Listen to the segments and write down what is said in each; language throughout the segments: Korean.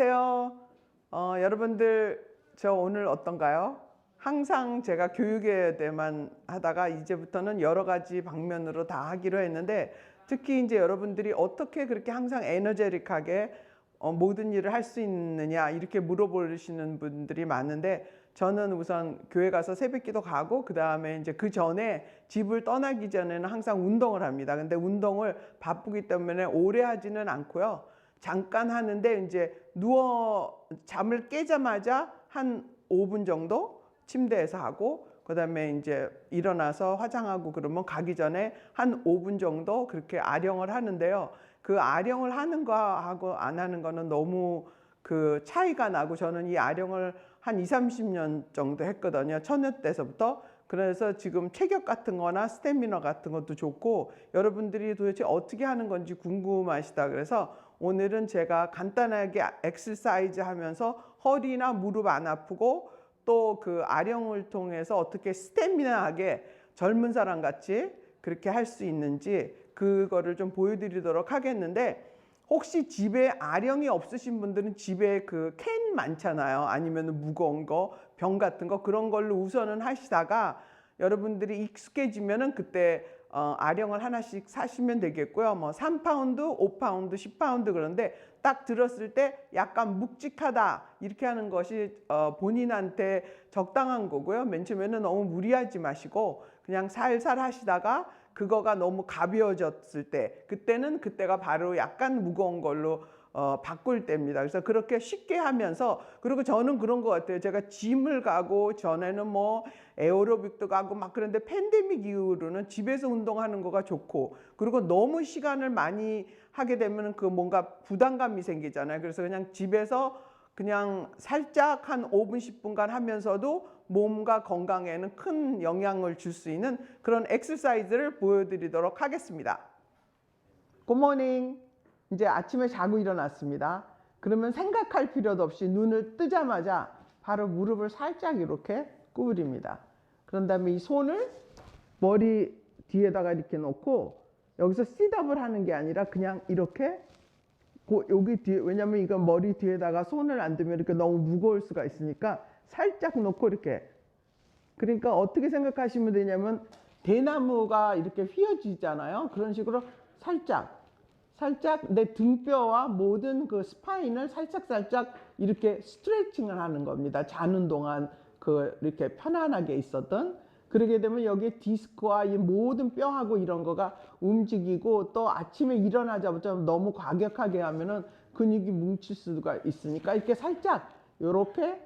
안녕하세요. 어, 여러분들 저 오늘 어떤가요? 항상 제가 교육에 대해만 하다가 이제부터는 여러 가지 방면으로 다 하기로 했는데 특히 이제 여러분들이 어떻게 그렇게 항상 에너제릭하게 어, 모든 일을 할 수 있느냐 이렇게 물어보시는 분들이 많은데 저는 우선 교회 가서 새벽기도 가고 그 다음에 이제 그 전에 집을 떠나기 전에는 항상 운동을 합니다. 근데 운동을 바쁘기 때문에 오래 하지는 않고요. 잠깐 하는데 이제 누워 잠을 깨자마자 한 5분 정도 침대에서 하고 그다음에 이제 일어나서 화장하고 그러면 가기 전에 한 5분 정도 그렇게 아령을 하는데요. 그 아령을 하는 거하고 안 하는 거는 너무 그 차이가 나고 저는 이 아령을 한 2, 30년 정도 했거든요. 처녀 때서부터. 그래서 지금 체격 같은 거나 스태미너 같은 것도 좋고 여러분들이 도대체 어떻게 하는 건지 궁금하시다 그래서 오늘은 제가 간단하게 엑스사이즈 하면서 허리나 무릎 안 아프고 또 그 아령을 통해서 어떻게 스태미나하게 젊은 사람 같이 그렇게 할 수 있는지 그거를 좀 보여드리도록 하겠는데 혹시 집에 아령이 없으신 분들은 집에 그 캔 많잖아요. 아니면 무거운 거, 병 같은 거 그런 걸로 우선은 하시다가 여러분들이 익숙해지면은 그때 어, 아령을 하나씩 사시면 되겠고요. 뭐 3파운드, 5파운드, 10파운드 그런데 딱 들었을 때 약간 묵직하다 이렇게 하는 것이 어, 본인한테 적당한 거고요. 맨 처음에는 너무 무리하지 마시고 그냥 살살 하시다가 그거가 너무 가벼워졌을 때 그때는 그때가 바로 약간 무거운 걸로 어, 바꿀 때입니다. 그래서 그렇게 쉽게 하면서 그리고 저는 그런 것 같아요. 제가 짐을 가고 전에는 뭐 에어로빅도 가고 막 그런데 팬데믹 이후로는 집에서 운동하는 거가 좋고 그리고 너무 시간을 많이 하게 되면 그 뭔가 부담감이 생기잖아요. 그래서 그냥 집에서 그냥 살짝 한 5분, 10분간 하면서도 몸과 건강에는 큰 영향을 줄 수 있는 그런 엑서사이즈를 보여드리도록 하겠습니다. 굿모닝. 이제 아침에 자고 일어났습니다. 그러면 생각할 필요도 없이 눈을 뜨자마자 바로 무릎을 살짝 이렇게 구부립니다. 그런 다음에 이 손을 머리 뒤에다가 이렇게 놓고 여기서 셋업을 하는 게 아니라 그냥 이렇게 고 여기 뒤에 왜냐면 이건 머리 뒤에다가 손을 안 두면 이렇게 너무 무거울 수가 있으니까 살짝 놓고 이렇게 그러니까 어떻게 생각하시면 되냐면 대나무가 이렇게 휘어지잖아요. 그런 식으로 살짝 살짝 내 등뼈와 모든 그 스파인을 살짝 살짝 이렇게 스트레칭을 하는 겁니다. 자는 동안 그 이렇게 편안하게 있었던 그러게 되면 여기 디스크와 이 모든 뼈하고 이런 거가 움직이고 또 아침에 일어나자마자 너무 과격하게 하면은 근육이 뭉칠 수가 있으니까 이렇게 살짝 요렇게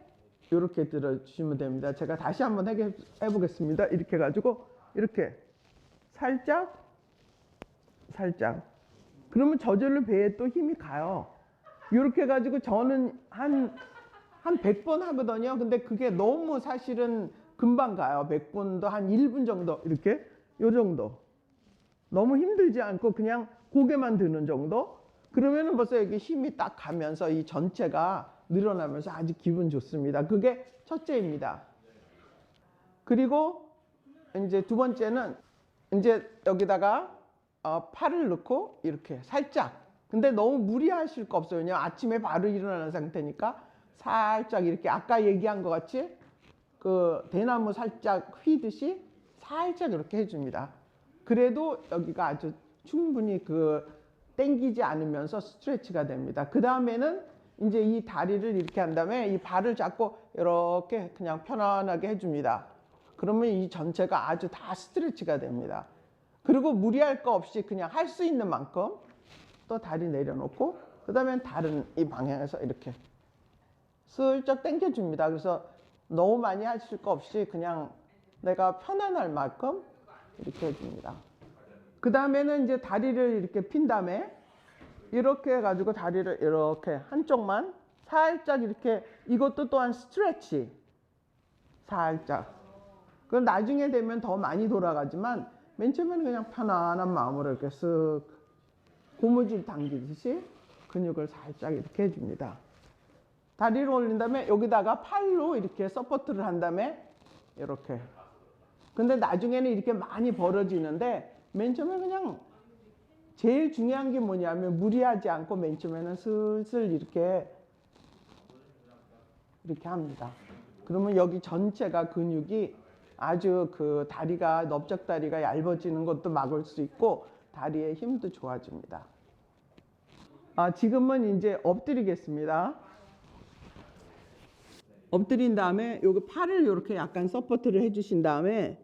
요렇게 들어주시면 됩니다. 제가 다시 한번 해, 해보겠습니다. 이렇게 해가지고 이렇게 살짝 살짝 그러면 저절로 배에 또 힘이 가요. 이렇게 해가지고 저는 한, 한 100번 하거든요. 근데 그게 너무 사실은 금방 가요. 100번도 한 1분 정도, 이렇게, 요 정도. 너무 힘들지 않고 그냥 고개만 드는 정도? 그러면은 벌써 여기 힘이 딱 가면서 이 전체가 늘어나면서 아주 기분 좋습니다. 그게 첫째입니다. 그리고 이제 두 번째는 이제 여기다가 어, 팔을 넣고 이렇게 살짝. 근데 너무 무리하실 거 없어요. 왜냐면 아침에 바로 일어나는 상태니까 살짝 이렇게 아까 얘기한 것 같이 그 대나무 살짝 휘듯이 살짝 이렇게 해줍니다. 그래도 여기가 아주 충분히 그 땡기지 않으면서 스트레치가 됩니다. 그 다음에는 이제 이 다리를 이렇게 한 다음에 이 발을 잡고 이렇게 그냥 편안하게 해줍니다. 그러면 이 전체가 아주 다 스트레치가 됩니다 그리고 무리할 거 없이 그냥 할 수 있는 만큼 또 다리 내려놓고 그 다음에 다른 이 방향에서 이렇게 슬쩍 당겨줍니다. 그래서 너무 많이 하실 거 없이 그냥 내가 편안할 만큼 이렇게 해줍니다. 그 다음에는 이제 다리를 이렇게 핀 다음에 이렇게 해가지고 다리를 이렇게 한쪽만 살짝 이렇게 이것도 또한 스트레치 살짝 그럼 나중에 되면 더 많이 돌아가지만 맨 처음에는 그냥 편안한 마음으로 이렇게 쓱 고무줄 당기듯이 근육을 살짝 이렇게 해줍니다. 다리를 올린 다음에 여기다가 팔로 이렇게 서포트를 한 다음에 이렇게. 근데 나중에는 이렇게 많이 벌어지는데 맨 처음에 그냥 제일 중요한 게 뭐냐면 무리하지 않고 맨 처음에는 슬슬 이렇게 이렇게 합니다. 그러면 여기 전체가 근육이 아주 그 다리가 넓적 다리가 얇아지는 것도 막을 수 있고 다리의 힘도 좋아집니다. 아, 지금은 이제 엎드리겠습니다. 엎드린 다음에 여기 팔을 이렇게 약간 서포트를 해주신 다음에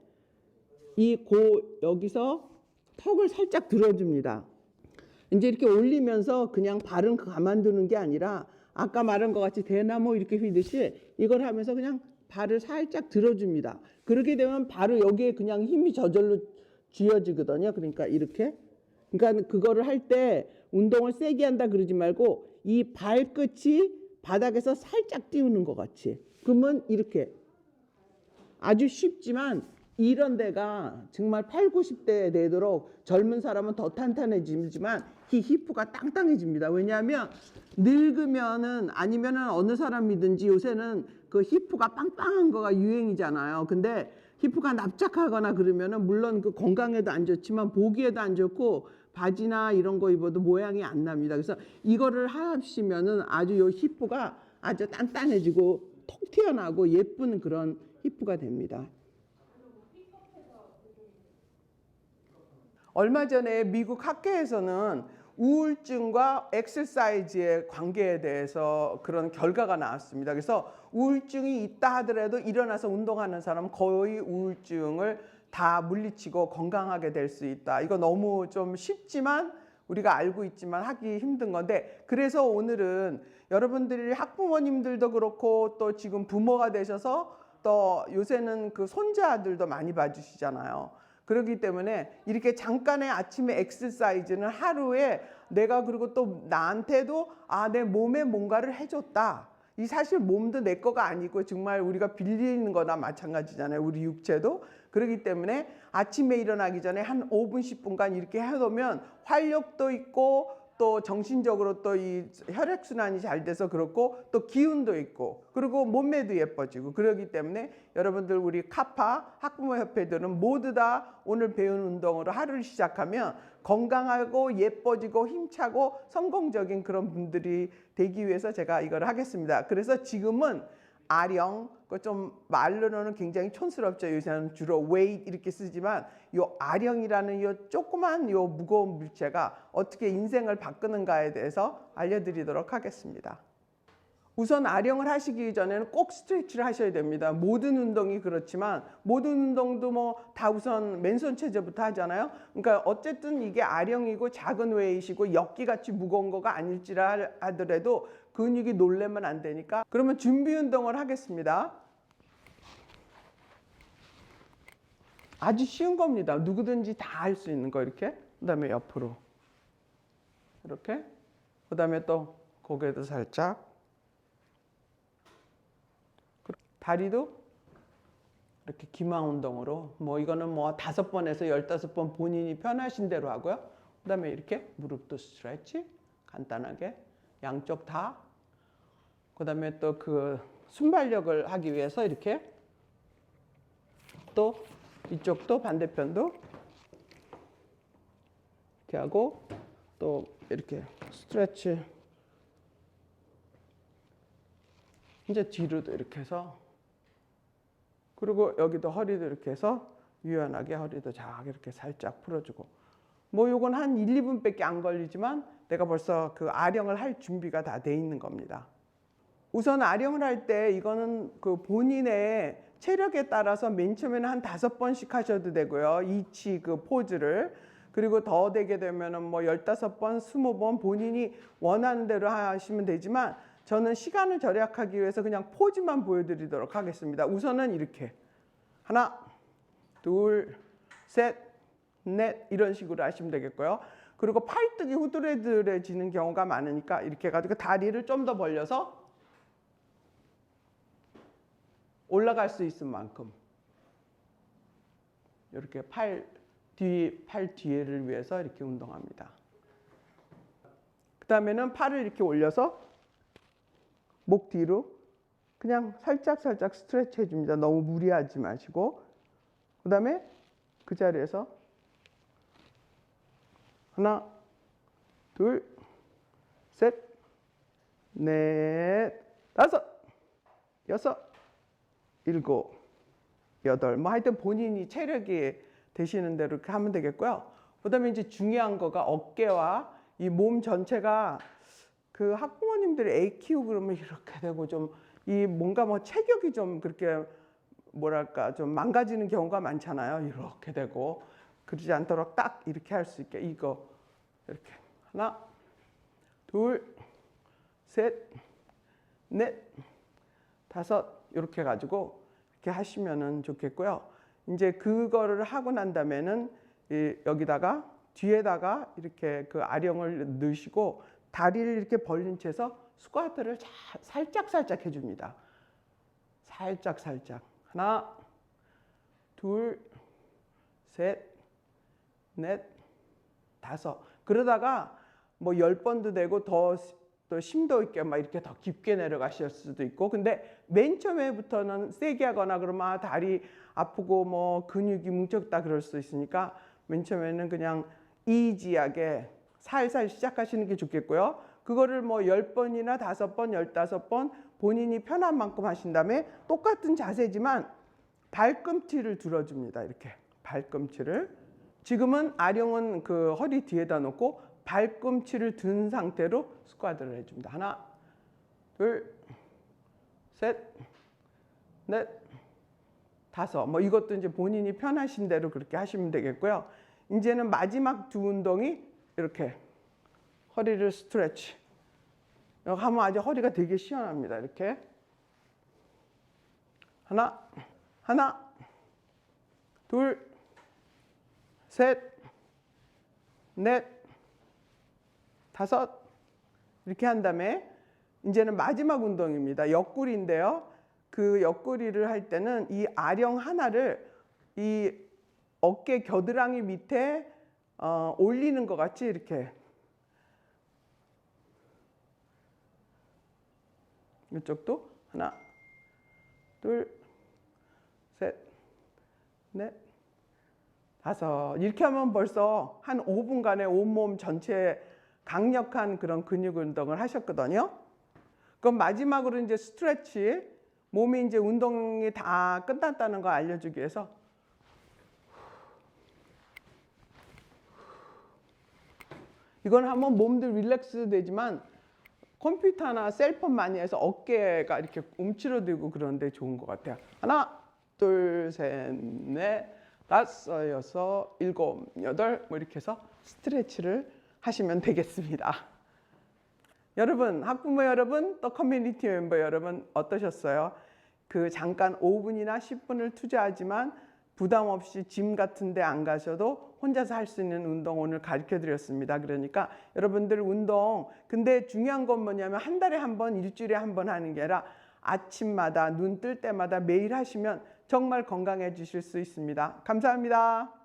이 고 여기서 턱을 살짝 들어줍니다. 이제 이렇게 올리면서 그냥 발은 가만두는 게 아니라 아까 말한 것 같이 대나무 이렇게 휘듯이 이걸 하면서 그냥 발을 살짝 들어줍니다. 그렇게 되면 바로 여기에 그냥 힘이 저절로 쥐어지거든요. 그러니까 이렇게. 그러니까 그거를 할 때 운동을 세게 한다 그러지 말고 이 발끝이 바닥에서 살짝 띄우는 것 같이. 그러면 이렇게 아주 쉽지만 이런 데가 정말 8, 90대 되도록 젊은 사람은 더 탄탄해지지만 이 히프가 땅땅해집니다. 왜냐하면 늙으면은 아니면은 어느 사람이든지 요새는 그 히프가 빵빵한 거가 유행이잖아요. 근데 히프가 납작하거나 그러면은 물론 그 건강에도 안 좋지만 보기에도 안 좋고 바지나 이런 거 입어도 모양이 안 납니다. 그래서 이거를 하시면은 아주 요 히프가 아주 단단해지고 톡 튀어나고 예쁜 그런 히프가 됩니다. 얼마 전에 미국 학회에서는 우울증과 엑서사이즈의 관계에 대해서 그런 결과가 나왔습니다. 그래서 우울증이 있다 하더라도 일어나서 운동하는 사람은 거의 우울증을 다 물리치고 건강하게 될 수 있다. 이거 너무 좀 쉽지만 우리가 알고 있지만 하기 힘든 건데 그래서 오늘은 여러분들이 학부모님들도 그렇고 또 지금 부모가 되셔서 또 요새는 그 손자들도 많이 봐주시잖아요. 그렇기 때문에 이렇게 잠깐의 아침에 엑서사이즈는 하루에 내가 그리고 또 나한테도 아 내 몸에 뭔가를 해줬다. 이 사실 몸도 내 거가 아니고 정말 우리가 빌리는 거나 마찬가지잖아요. 우리 육체도. 그렇기 때문에 아침에 일어나기 전에 한 5분, 10분간 이렇게 해놓으면 활력도 있고 또 정신적으로 또 이 혈액순환이 잘 돼서 그렇고 또 기운도 있고 그리고 몸매도 예뻐지고 그러기 때문에 여러분들 우리 카파 학부모협회들은 모두 다 오늘 배운 운동으로 하루를 시작하면 건강하고 예뻐지고 힘차고 성공적인 그런 분들이 되기 위해서 제가 이걸 하겠습니다. 그래서 지금은 아령, 그좀 말로는 굉장히 촌스럽죠. 요새는 주로 웨이트 이렇게 쓰지만 요 아령이라는 요 조그만 요 무거운 물체가 어떻게 인생을 바꾸는가에 대해서 알려드리도록 하겠습니다. 우선 아령을 하시기 전에는 꼭 스트레치를 하셔야 됩니다. 모든 운동이 그렇지만 모든 운동도 뭐 다 우선 맨손 체제부터 하잖아요. 그러니까 어쨌든 이게 아령이고 작은 웨이시고 역기같이 무거운 거가 아닐지라 하더라도 근육이 놀래면 안 되니까 그러면 준비 운동을 하겠습니다. 아주 쉬운 겁니다. 누구든지 다 할 수 있는 거 이렇게. 그다음에 옆으로 이렇게. 그다음에 또 고개도 살짝. 다리도 이렇게 기망 운동으로 뭐 이거는 뭐 다섯 번에서 열다섯 번 본인이 편하신 대로 하고요. 그다음에 이렇게 무릎도 스트레치 간단하게 양쪽 다. 그다음에 또 그 순발력을 하기 위해서 이렇게 또 이쪽도 반대편도 이렇게 하고 또 이렇게 스트레치 이제 뒤로도 이렇게 해서 그리고 여기도 허리도 이렇게 해서 유연하게 허리도 작 이렇게 살짝 풀어주고 뭐 요건 한 1, 2분밖에 안 걸리지만 내가 벌써 그 아령을 할 준비가 다 돼 있는 겁니다. 우선 아령을 할 때 이거는 그 본인의 체력에 따라서 맨 처음에는 한 다섯 번씩 하셔도 되고요. 이치 그 포즈를 그리고 더 되게 되면은 뭐 열다섯 번, 스무 번 본인이 원하는 대로 하시면 되지만 저는 시간을 절약하기 위해서 그냥 포즈만 보여드리도록 하겠습니다. 우선은 이렇게 하나, 둘, 셋, 넷 이런 식으로 하시면 되겠고요. 그리고 팔뚝이 후들해들해지는 경우가 많으니까 이렇게 해가지고 다리를 좀 더 벌려서 올라갈 수 있을 만큼 이렇게 팔 뒤, 팔 뒤를 위해서 이렇게 운동합니다. 그 다음에는 팔을 이렇게 올려서 목 뒤로 그냥 살짝 살짝 스트레치 해줍니다. 너무 무리하지 마시고 그 다음에 그 자리에서 하나, 둘, 셋, 넷, 다섯, 여섯, 일곱, 여덟. 뭐 하여튼 본인이 체력이 되시는 대로 하면 되겠고요. 그 다음에 이제 중요한 거가 어깨와 이 몸 전체가 그 학부모님들이 애 키우고 그러면 이렇게 되고 좀 이 뭔가 뭐 체격이 좀 그렇게 뭐랄까 좀 망가지는 경우가 많잖아요. 이렇게 되고 그러지 않도록 딱 이렇게 할 수 있게 이거 이렇게 하나, 둘, 셋, 넷, 다섯 이렇게 가지고 이렇게 하시면은 좋겠고요. 이제 그거를 하고 난 다음에는 이 여기다가 뒤에다가 이렇게 그 아령을 넣으시고 다리를 이렇게 벌린 채서 스쿼트를 자, 살짝 살짝 해줍니다. 살짝 살짝 하나, 둘, 셋, 넷, 다섯. 그러다가 뭐열 번도 되고 더또 심도 있게 막 이렇게 더 깊게 내려가실 수도 있고 근데 맨 처음에부터는 세게 하거나 그러면 아, 다리 아프고 뭐 근육이 뭉쳤다 그럴 수 있으니까 맨 처음에는 그냥 이지하게 살살 시작하시는 게 좋겠고요. 그거를 뭐 열 번이나 다섯 번, 열다섯 번 본인이 편한 만큼 하신 다음에 똑같은 자세지만 발꿈치를 들어줍니다. 이렇게 발꿈치를 지금은 아령은 그 허리 뒤에다 놓고 발꿈치를 든 상태로 스쿼트를 해줍니다. 하나, 둘, 셋, 넷, 다섯. 뭐 이것도 이제 본인이 편하신 대로 그렇게 하시면 되겠고요. 이제는 마지막 두 운동이 이렇게 허리를 스트레치. 하면 아주 허리가 되게 시원합니다. 이렇게 하나, 하나, 둘, 셋, 넷, 다섯 이렇게 한 다음에 이제는 마지막 운동입니다. 옆구리인데요. 그 옆구리를 할 때는 이 아령 하나를 이 어깨 겨드랑이 밑에 어, 올리는 것 같이 이렇게 이쪽도 하나, 둘, 셋, 넷, 다섯 이렇게 하면 벌써 한 5분간의 온몸 전체 강력한 그런 근육 운동을 하셨거든요. 그럼 마지막으로 이제 스트레치 몸이 이제 운동이 다 끝났다는 거 알려주기 위해서 이건 하면 몸도 릴렉스 되지만 컴퓨터나 셀폰 많이 해서 어깨가 이렇게 움츠러들고 그런데 좋은 것 같아요. 하나, 둘, 셋, 넷, 다섯, 여섯, 일곱, 여덟 뭐 이렇게 해서 스트레치를 하시면 되겠습니다. 여러분, 학부모 여러분, 또 커뮤니티 멤버 여러분 어떠셨어요? 그 잠깐 5분이나 10분을 투자하지만 부담 없이 짐 같은 데 안 가셔도 혼자서 할 수 있는 운동 오늘 가르쳐 드렸습니다. 그러니까 여러분들 운동 근데 중요한 건 뭐냐면 한 달에 한 번, 일주일에 한 번 하는 게 아니라 아침마다 눈 뜰 때마다 매일 하시면 정말 건강해지실 수 있습니다. 감사합니다.